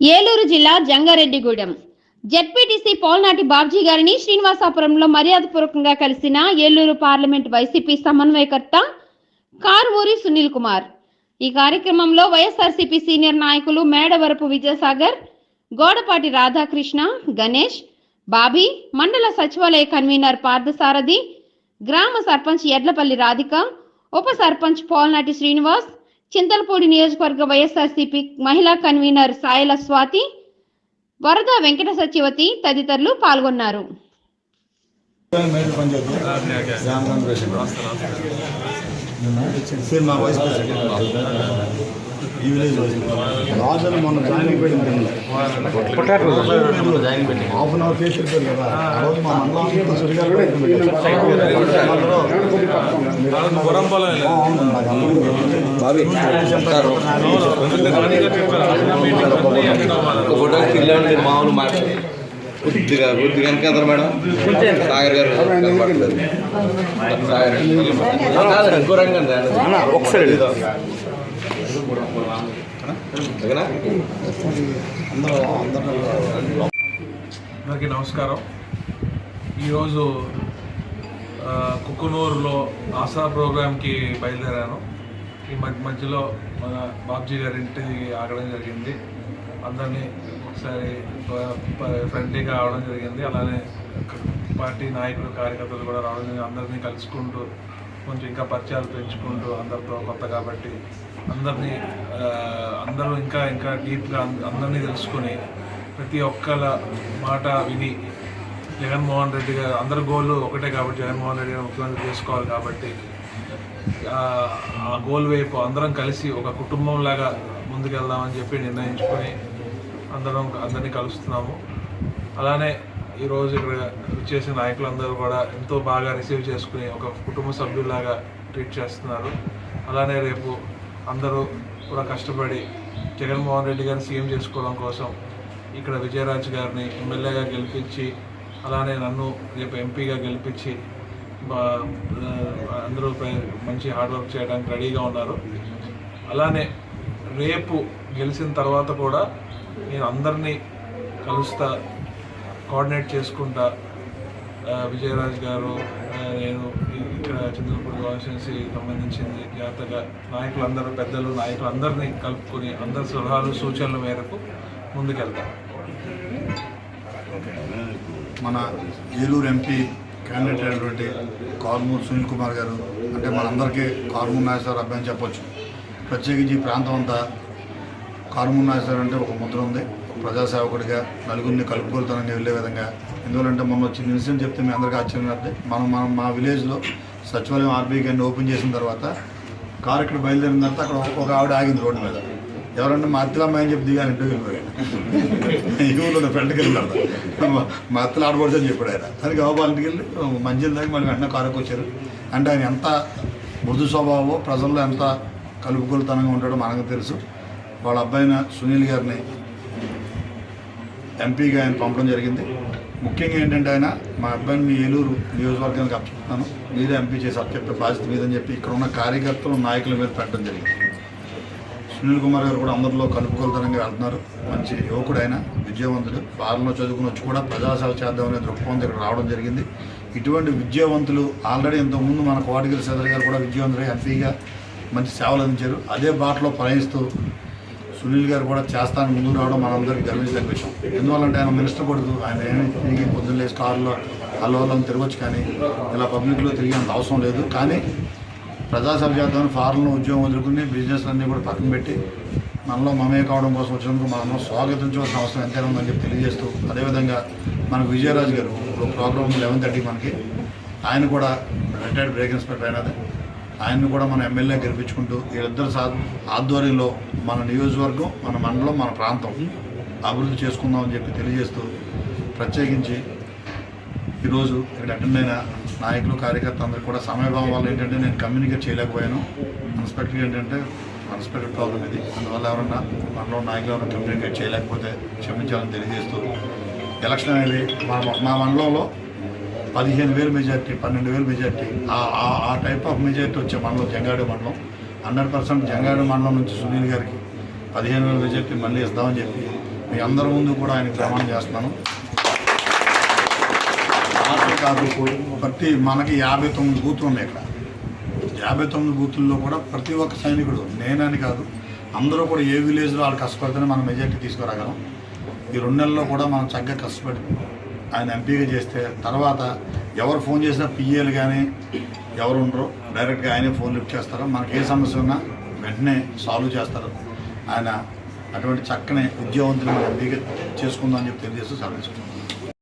ఏలూరు జిల్లా జంగారెడ్డిగూడెం. జెడ్పీటీసీ పోల్నాటి బాబ్జీ గారిని శ్రీనివాసాపురంలో మర్యాదపూర్వకంగా కలిసిన ఏలూరు పార్లమెంట్ వైసీపీ సమన్వయకర్త కార్వూరి సునీల్ కుమార్. ఈ కార్యక్రమంలో వైఎస్ఆర్సీపీ సీనియర్ నాయకులు మేడవరపు విజయసాగర్ గోడపాటి రాధాకృష్ణ గణేష్ బాబీ మండల సచివాలయ కన్వీనర్ పార్థసారథి గ్రామ సర్పంచ్ ఎడ్లపల్లి రాధిక ఉప సర్పంచ్ పోల్నాటి శ్రీనివాస్ చింతలపూడి నియోజకవర్గ వైఎస్ఆర్సీపీ మహిళా కన్వీనర్ సాయల స్వాతి వరద వెంకట సచివతి తదితరులు పాల్గొన్నారు. సార్ మా వైస్ ప్రెసిడెంట్. ఈ విలేజ్ రాజన్ మొన్న జాయిన్ అయిపోయింది హాఫ్ అన్ అవర్ చేసి కదా. రోజు మా మండలం ఫోటోకి మామూలు మాట కొద్దిగా కొద్దిగా వెనక మేడం సాగర్ గారు సాగర్ ఇంకో ఒకసారి అందరికీ నమస్కారం. ఈరోజు కుకునూరులో ఆసరా ప్రోగ్రామ్కి బయలుదేరాను. ఈ మధ్య మధ్యలో మన బాబ్జీ గారి ఇంటికి ఆగడం జరిగింది. అందరినీ ఒకసారి ఫ్రెండ్లీగా అవడం జరిగింది. అలానే పార్టీ నాయకులు కార్యకర్తలు కూడా రావడం జరిగింది. అందరినీ కలుసుకుంటూ కొంచెం ఇంకా పరిచయాలు పెంచుకుంటూ అందరితో కొత్త కాబట్టి అందరినీ అందరూ ఇంకా ఇంకా డీప్గా అందరినీ తెలుసుకొని ప్రతి ఒక్కళ్ళ మాట విని జగన్మోహన్ రెడ్డి గారు అందరి గోల్ ఒకటే కాబట్టి జగన్మోహన్ రెడ్డి గారు ముఖ్యమంత్రి చేసుకోవాలి కాబట్టి ఆ ఆ గోల్ వైపు అందరం కలిసి ఒక కుటుంబం లాగా ముందుకెళ్దామని చెప్పి నిర్ణయించుకొని అందరం అందరినీ కలుస్తున్నాము. అలానే ఈరోజు ఇక్కడ వచ్చేసిన నాయకులందరూ కూడా ఎంతో బాగా రిసీవ్ చేసుకుని ఒక కుటుంబ సభ్యుల్లాగా ట్రీట్ చేస్తున్నారు. అలానే రేపు అందరూ కూడా కష్టపడి జగన్మోహన్ రెడ్డి గారిని సీఎం చేసుకోవడం కోసం ఇక్కడ విజయరాజ్ గారిని ఎమ్మెల్యేగా గెలిపించి అలానే నన్ను రేపు ఎంపీగా గెలిపించి అందరూ మంచి హార్డ్ వర్క్ చేయడానికి రెడీగా ఉన్నారు. అలానే రేపు గెలిచిన తర్వాత కూడా నేను అందరినీ కలుస్తా కోఆర్డినేట్ చేసుకుంటా. విజయరాజ్ గారు నేను ఇక్కడ చంద్రపూడి కాన్స్టిట్యున్సీ సంబంధించింది జాగ్రత్తగా నాయకులందరూ పెద్దలు నాయకులందరినీ కలుపుకొని అందరి సలహాలు సూచనల మేరకు ముందుకెళ్తా. మన ఏలూరు ఎంపీ క్యాండిడేట్ అయినటువంటి కార్మూర్ సునీల్ కుమార్ గారు అంటే మనందరికీ కార్మూర్ నాగేశ్వర అబ్బాయి అని చెప్పొచ్చు. ప్రత్యేకించి ఈ ప్రాంతం అంతా కార్మూర్ నాగేశ్వర అంటే ఒక ముద్ర ఉంది. ప్రజాసేవకుడిగా నలుగురిని కలుపుకొలుతానని వెళ్ళే విధంగా. ఎందువలంటే మొన్న వచ్చిన ఇన్సిడెంట్ చెప్తే మీ అందరికీ ఆశ్చర్యం అంటే మనం మనం మా విలేజ్లో సచివాలయం ఆర్బీఐ గారిని ఓపెన్ చేసిన తర్వాత కారు ఇక్కడ బయలుదేరిన తర్వాత అక్కడ ఒక- ఆవిడ ఆగింది రోడ్డు మీద. ఎవరంటే మా అత్తలు అమ్మాయి అని చెప్పి దిగాను ఇంటికి వెళ్ళిపోయాడు. ఫ్రెండ్కి వెళ్ళాడు మా అత్తలు ఆడబడుతుంది అని చెప్పాడు ఆయన. దానికి అవబాలింటికి వెళ్ళి మంచిల దానికి మళ్ళీ వెంటనే కారుకు వచ్చారు. అంటే ఆయన ఎంత మృదు స్వభావమో ప్రజల్లో ఎంత కలుపుకొలుతనంగా ఉంటాడో మనకు తెలుసు. వాళ్ళ అబ్బాయిన సునీల్ గారిని ఎంపీగా ఆయన పంపడం జరిగింది. ముఖ్యంగా ఏంటంటే ఆయన మా అబ్బాయిని మీ ఏలూరు నియోజకవర్గానికి అప్పచెప్తాను మీరే ఎంపీ చేసి అప్పచెప్పే బాధ్యత మీదని చెప్పి ఇక్కడ ఉన్న కార్యకర్తలు నాయకుల మీద పెట్టడం జరిగింది. సునీల్ కుమార్ గారు కూడా అందరిలో కలుపుకొలతనంగా వెళ్తున్నారు. మంచి యువకుడు ఆయన విద్యావంతుడు. ఫారెన్లో చదువుకుని వచ్చి కూడా ప్రజాసేవ చేద్దామనే దృక్పథంతో ఇక్కడ రావడం జరిగింది. ఇటువంటి విద్యావంతులు ఆల్రెడీ ఇంతకుముందు మన కోటగిరి సదర్ గారు కూడా విద్యావంతుడు ఎంపీగా మంచి సేవలు అందించారు. అదే బాటలో ప్రయాణిస్తూ సునీల్ గారు కూడా చేస్తాను ముందు రావడం మనందరికీ గర్వించదగ్గ విషయం. ఎందువల్లంటే ఆయన మినిస్టర్ కొడుకు ఆయన తిరిగి పొద్దున్న లేచి కారులో అల్లవల్లం తిరగచ్చు కానీ ఇలా పబ్లిక్లో తిరిగేంత అవసరం లేదు. కానీ ప్రజాసేవ చేద్దామని ఫారెన్లో ఉద్యోగం వదులుకుని బిజినెస్ అన్నీ కూడా పక్కన పెట్టి మనలో మమే కావడం కోసం వచ్చినందుకు మనం స్వాగతించవలసిన అవసరం ఎంతైనా ఉందని చెప్పి తెలియజేస్తూ అదేవిధంగా మనకు విజయరాజు గారు ఇప్పుడు ప్రోగ్రామ్ లెవెన్ థర్టీ మనకి ఆయన కూడా రిటైర్డ్ బ్రేక్ ఇన్స్పెక్టర్ అయినది. ఆయన్ని కూడా మన ఎమ్మెల్యే గెలిపించుకుంటూ వీళ్ళిద్దరు సా ఆధ్వర్యంలో మన నియోజకవర్గం మన మండలం మన ప్రాంతం అభివృద్ధి చేసుకుందామని చెప్పి తెలియజేస్తూ ప్రత్యేకించి ఈరోజు ఇక్కడ అటెండ్ అయిన నాయకులు కార్యకర్త అందరికీ కూడా సమయభావం వల్ల ఏంటంటే నేను కమ్యూనికేట్ చేయలేకపోయాను. అన్స్పెక్టెడ్ ఏంటంటే అన్స్పెక్టెడ్ ప్రాబ్లం ఇది. అందువల్ల ఎవరన్నా మనలో నాయకులు ఎవరైనా కమ్యూనికేట్ చేయలేకపోతే క్షమించాలని తెలియజేస్తూ ఎలక్షన్ అనేది మా మా మండలంలో పదిహేను వేలు మెజార్టీ పన్నెండు వేలు మెజార్టీ. ఆ- ఆ- టైప్ ఆఫ్ మెజార్టీ వచ్చే మండలం జంగాడు మండలం. హండ్రెడ్ పర్సెంట్ జంగాడు మండలం నుంచి సునీల్ గారికి పదిహేను వేల మెజార్టీ మళ్ళీ ఇస్తామని చెప్పి మీ అందరి ముందు కూడా ఆయన ప్రమాణం చేస్తున్నాను. కాదు ప్రతి మనకి యాభై తొమ్మిది బూతులు ఉన్నాయి ఇక్కడ. యాభై తొమ్మిది బూతుల్లో కూడా ప్రతి ఒక్క సైనికుడు నేనని కాదు అందరూ కూడా ఏ విలేజ్లో వాళ్ళు కష్టపడితేనే మనం మెజార్టీ తీసుకురాగలం. ఈ రెండు నెలల్లో కూడా మనం చక్కగా కష్టపడి ఆయన ఎంపీగా చేస్తే తర్వాత ఎవరు ఫోన్ చేసినా పిఏలు కానీ ఎవరు ఉండరు. డైరెక్ట్గా ఆయనే ఫోన్ లిఫ్ట్ చేస్తారు. మనకి ఏ సమస్య ఉన్నా వెంటనే సాల్వ్ చేస్తారు. ఆయన అటువంటి చక్కని ఉద్యోగవంతులు మనం ఎంపీగా చేసుకుందామని చెప్పి తెలియజేస్తూ సెలవు